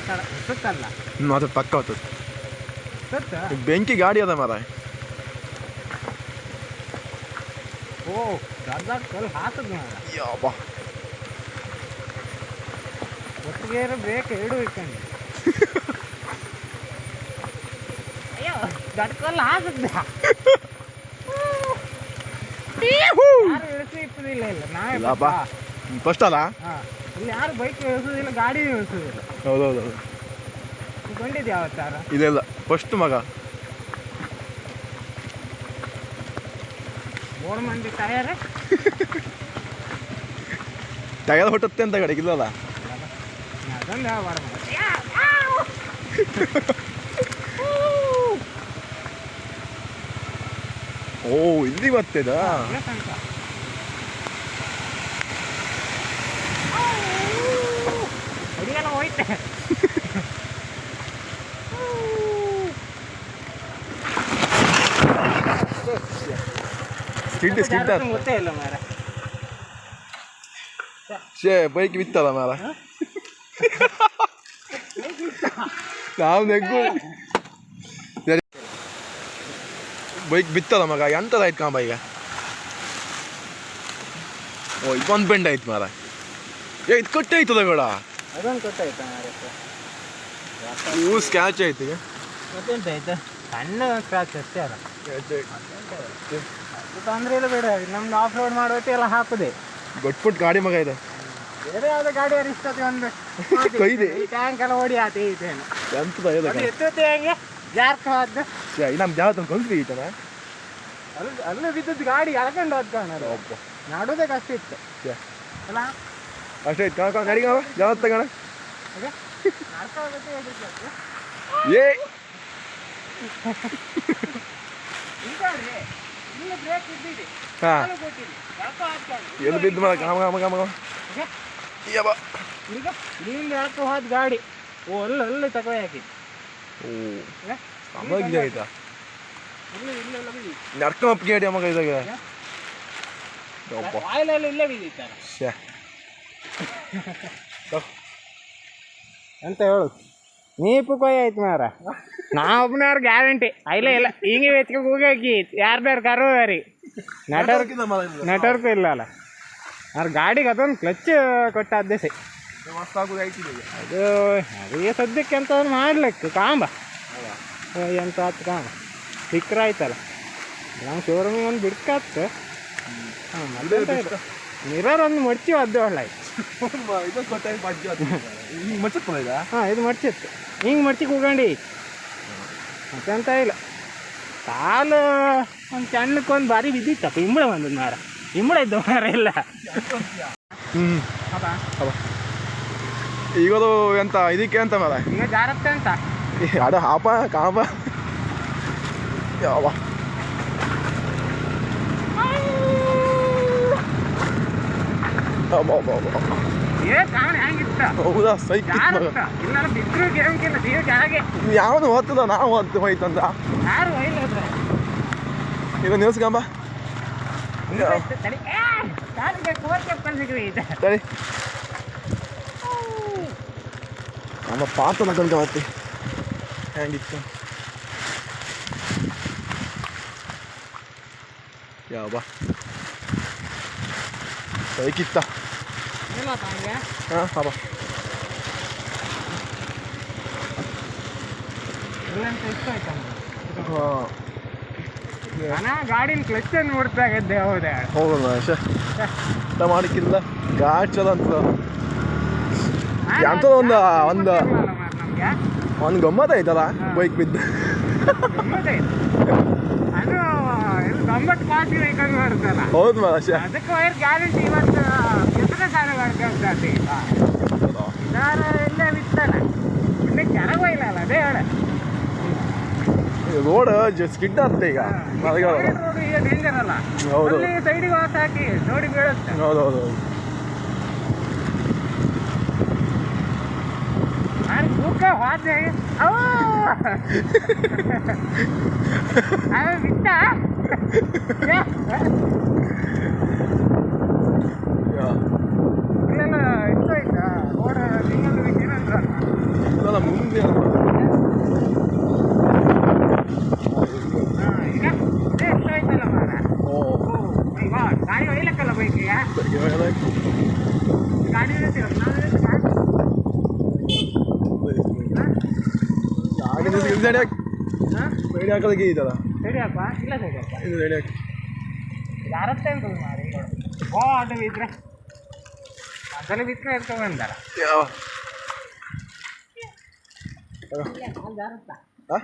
ಮಾತಾಡ ಸುತ್ತಲ್ಲ? ಹ್ಞೂ ಅದು ಪಕ್ಕ ಹೋಗ್ತದೆ ಸುತ್ತ? ಬೆಂಕಿ ಗಾಡಿ ಅದ ಮರ ಓ ದೊಡ್ಡ ಕಲ್ ಹಾಕದ್ ಯಾಪ ಒಟ್ಟಿಗೆ ಬ್ರೇಕ್ ಎರಡು ಇಟ್ಕೊಂಡು. ಅಯ್ಯೋ ದೊಡ್ಡ ಯಾರು ಇಳಿಸಿ ಇಪ್ಪದಿಲ್ಲ ಇಲ್ಲ ನಾ. ಫಸ್ಟ್ ಅಲ್ಲ? ಹಾ. ಇಲ್ಲಿ ಯಾರು ಬೈಕ್ ಇಳಿಸೋದಿಲ್ಲ ಗಾಡಿ ಇಳಿಸೋದಿಲ್ಲ ಹೌದು ಹೌದು ಕೊಂಡಿದ್ದೆ ಯಾವ ಇಲ್ಲ ಇಲ್ಲ ಫಸ್ಟ್ ಮಗ. ಮೂರು ಮಂದಿ ಟಯರ್ ಟಯರ್ ಹೊಟ್ಟತ್ತೆ ಅಂತ ಗಾಡಿ ಇಲ್ಲಲ್ಲ? ಅದೊಂದು ಯಾವ ಬಾರ ಓ ಇಲ್ಲಿ ಬರ್ತಿದ ಸ್ಕಿಡ್ ಸ್ಕಿಡ್ ಗೊತ್ತೇ ಇಲ್ಲ ಮಾರ ಶೇ ಬೈಕ್ ಬಿತ್ತಲ್ಲ ಮಾರ ನಾವು ನೆಗ್ಗು. ಬೈಕ್ ಬಿತ್ತಲ್ಲ ಮಗ ಎಂತದಾಯ್ತು ಕಾಂಬ ಈಗ? ಓ ಇದೊಂದು ಬೆಂಡ್ ಆಯ್ತು ಮಾರ ಏ ಇದು ಕಟ್ಟೆ ಆಯ್ತದ ಬೇಡ. ಅದೊಂದು ಗೊತ್ತಾಯ್ತಾ ಇವು ಸ್ಕ್ಯಾಚ್ ಆಯ್ತು ಈಗ. ಮತ್ತೆಂತ ಆಯ್ತಾ? ಸಣ್ಣ ಸ್ಕ್ರಾಚ್ ಅಷ್ಟೇ ಅಲ್ಲ. ತೊಂದರೆ ಇಲ್ಲ ಬೇಡ ನಮ್ದು ಆಫ್ ರೋಡ್ ಮಾಡುವತ್ತೆ ಎಲ್ಲ ಹಾಕುದೆ. ಗೊಟ್ಪುಟ್ ಗಾಡಿ ಮಗ ಇದೆ. ಬೇರೆ ಯಾವ್ದು ಗಾಡಿ ಅರಿಸ್ತದೆ ಒಂದು. ಈ ಟ್ಯಾಂಕ್ ಎಲ್ಲ ಓಡಿ ಆತ ಇದೆ ಎಂತದ ಇದೆ ಅದು ಎತ್ತುತ್ತೆ ಹೆಂಗೆ? ಜಾರ್ಕ ಹೋದ್ದು ನಮ್ಮ ಜಾಗ ಕಲ್ಸಿ ಈತನ ಅಲ್ಲಿ ಅಲ್ಲಿ ಬಿದ್ದದ್ದು ಗಾಡಿ ಎಳ್ಕೊಂಡು ಹೋದ್ ಕಾಣ ನಡುವುದೇ ಕಷ್ಟ ಇತ್ತು ಅಲ್ಲ? ಅಷ್ಟೇ ಆಯ್ತು. ಕಣ ಗಾಡಿ ಕಾವ ಗಣ ತಗೋಣ ಈಗ ನಡ್ಕೊಂಡೋಗುತ್ತೆ ಎದುರ್ಬೇಕು. ಏ! ಹಾ. ಎಲ್ಲಿ ಬಿದ್ದು ಮಗ ಗಮ ಕಾಮ ಈಗ ಯಬ್ಬ ಹೋದ ಗಾಡಿ ಓ ಅಲ್ಲಿ ಅಲ್ಲಿ ತಗೋ ಹಾಕಿ ಓ ಅಮ್ಮಗೆ ಆಯ್ತಾ ನಡ್ಕೊಂಡ್ ಗಾಡಿ ಮಗ ಇದಾಗ ಎಲ್ಲ ಇಲ್ಲೇ ಬಿದ್ದಿತ್ತಾರ ಅಂತ ಹೇಳು? ನೀಪು ಕೊಯ್ ಆಯ್ತು ಮಾರ ನಾ ಒಬ್ಬನವ್ರ ಗ್ಯಾರಂಟಿ. ಇಲ್ಲ ಇಲ್ಲ ಹಿಂಗೆ ಎತ್ಕೊಂಡು ಹೋಗಿ ಯಾರ್ದಾರು ಕರು ರೀ ನೆಟ್ವರ್ಕ್ ನೆಟ್ವರ್ಕ್ ಇಲ್ಲ ಅಲ್ಲ. ಅವ್ರ ಗಾಡಿಗೆ ಅದೊಂದು ಕ್ಲಚ್ ಕೊಟ್ಟ ಅದೇ ಅದು ಅದೇ ಸದ್ಯಕ್ಕೆ ಅಂತ ಮಾಡ್ಲಿಕ್ಕೆ ಕಾಂಬ. ಎಂತ ಆತು ಕಾಂಬ. ಸಿಕ್ಕ್ರ ಆಯ್ತಲ್ಲ. ನಮ್ಮ ಶೋರೂಮಿಗೆ ಒಂದು ಬಿಡ್ಕಾತ್ ಹಾಂ ಮಿರರ್ ಒಂದು ಮಡ್ಚಿ ಅದೇ ಒಳ್ಳೆ ಹಾಂ ಇದು ಮಡ್ಚಿತ್ತು ಹಿಂಗೆ ಮಡ್ಚಿ ಕೂಗಂಡಿ ಮತ್ತೆ ಅಂತ ಇಲ್ಲ. ಕಾಲು ಒಂದು ಸಣ್ಣಕ್ಕೆ ಒಂದು ಬಾರಿ ಬಿದ್ದಿತ್ತಪ್ಪ ಇಂಬಳ ಬಂದದ್ ಮಾರ. ಇಂಬಳ ಇದ್ದ ಮಾರ ಇಲ್ಲ ಹ್ಮ್. ಈಗದು ಎಂತ ಇದಕ್ಕೆ ಅಂತ ಮಾರ? ಈಗ ಜಾರತ್ತೆ ಅಂತ. ಅಡ ಹಾಪ ಕಾಪ. ಯಾವ ಅಬ್ಬಾ, ಅಬ್ಬಾ, ಅಬ್ಬಾ. ಏ ಕಾಣ ಹೆಂಗಿತ್ತ ಹೌದಾ? ಸೈಕ್ ಯಾವ್ದು ಹೊತ್ತದ ನಾವು ಒಯ್ಲ ಹೋದ್ರೆ? ಇದು ನಿಲ್ಸ್ಕಂಬ ಸರಿ ನಮ್ಮ ಪಾತ್ರ ಕಲ್ಕ ಮತ್ತೆ ಹೆಂಗಿತ್ತು ಯಾವ ಬಾ ಸೈಕಿತ್ತ ಇಲ್ಲ ತಾಂಗೆ ಹಾಂ ಅಂತ ನಾನು ಗಾಡಿನ ಕ್ಲಚ್ ನೋಡ್ತಾ ಇದ್ದೆ ಹೌದಾ? ಹೌದಲ್ಲ ಶೇ ಊಟ ಮಾಡಿಕ್ಕಿಲ್ಲ. ಗಾಚದ ಅಂತ ಎಂಥದೋ ಒಂದು ಒಂದು ಒಂದು ಗಮ್ಮತ್ ಐತಲ್ಲ ಬೈಕ್ ಬಿದ್ದು. ಗಮ್ಮತ್ ಕಾಫಿ ವೆಹಿಕಲ್ ಮಾಡುತ್ತಲ್ಲ ಹೌದು ಮರ ಶೇ ಅದಕ್ಕೆ ವೈರ್ ಗ್ಯಾರಂಟಿ ಇವತ್ತು ಎಷ್ಟನೇ ಸಾಲ ಮಾಡ್ಕೊಳ್ತಾರೆ ಇದಾರ ಇಲ್ಲೇ ಬಿತ್ತಲ್ಲ ಇನ್ನು ಕೆಳಗೆ ಒಯ್ಲಲ್ಲ ಅದೇ ಹೇಳ. ರೋಡ್ ಸ್ಕಿಡ್ ಆಗ್ತದೆ ಈಗ. ಈಗ ಡೇಂಜರ್ ಅಲ್ಲ. ಹೌದು. ಸೈಡಿಗೆ ವಾಸ ಹಾಕಿ ನೋಡಿ ಬೀಳುತ್ತೆ. ಹೌದು ಹೌದು ನಾನು ತೂಕ ಹೋದೆ ಅವು ಬಿತ್ತ? ಯಾ. ಇಲ್ಲೆಲ್ಲ ಇತ್ತು ಆಯ್ತಾ ರೋಡ್ ಸಿಂಗಲ್ ಏನಂದ್ರಲ್ಲ ಇದೆಲ್ಲ ಮುಂದೆ ಹಾ, ಈಗ ಇದೇ ಎಷ್ಟ ಆಯ್ತಲ್ಲ ಮಾರ ಓ ಈಗ ಗಾಡಿ ಒಯ್ಲಕ್ಕಲ್ಲ ಬೈಕಿಗೆ ಗಾಡಿ ಇರ್ತೀರ ನಾವು ಗಾಡಿ ಹಾಕಿ ಹಾಂ ಗಾಡಿ ಹಾಕೋದಕ್ಕೆ ಇದಲ್ಲ ಸರಿಯಪ್ಪ ಇಲ್ಲ ಸರಿಯಪ್ಪ ಇದು ಗಾಡಿ ಹಾಕಿ ಯಾರತ್ತೆ ಉಂಟು ಮಾರಿ ಓ ಅದು ಬಿದ್ರೆ ಅದರಲ್ಲಿ ಬಿತ್ತನೆ ಇರ್ತವೆ ಅಂದಾರ ಯಾವ ಜಾರತ್ತ ಹಾಂ